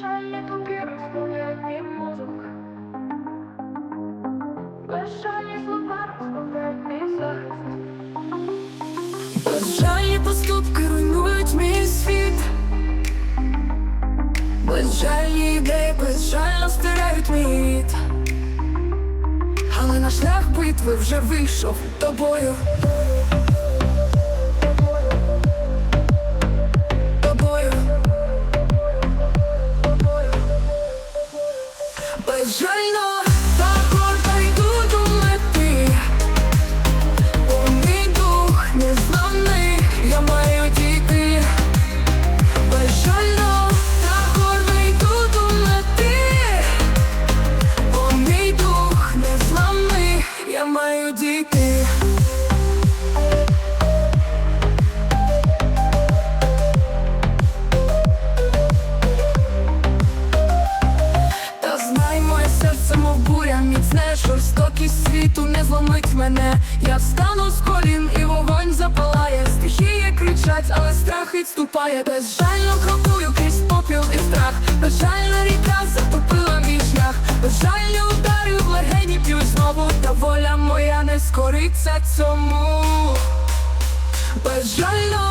Безжальні тобі розмовляє мій мозок. Безжальні. Безжальні поступки руйнують мій світ. Безжальні ідеї безжально стирають мій рід. Але на шлях битви вже вийшов. Тобою. Безжально та гордо йду до мети. Бо мій дух незламний, я маю дійти Безжально та гордо йду до мети Бо мій дух незламний, я маю дійти міцне жорстокість світу не зломить мене. Я встану з колін і вогонь запалає. Стихії кричать, але страх відступає. Безжально крокую крізь попіл і страх. Безжальна ріка затопила мій шлях. Безжальні удари в легені п'ють знову. Та воля моя не скориться цьому. Безжально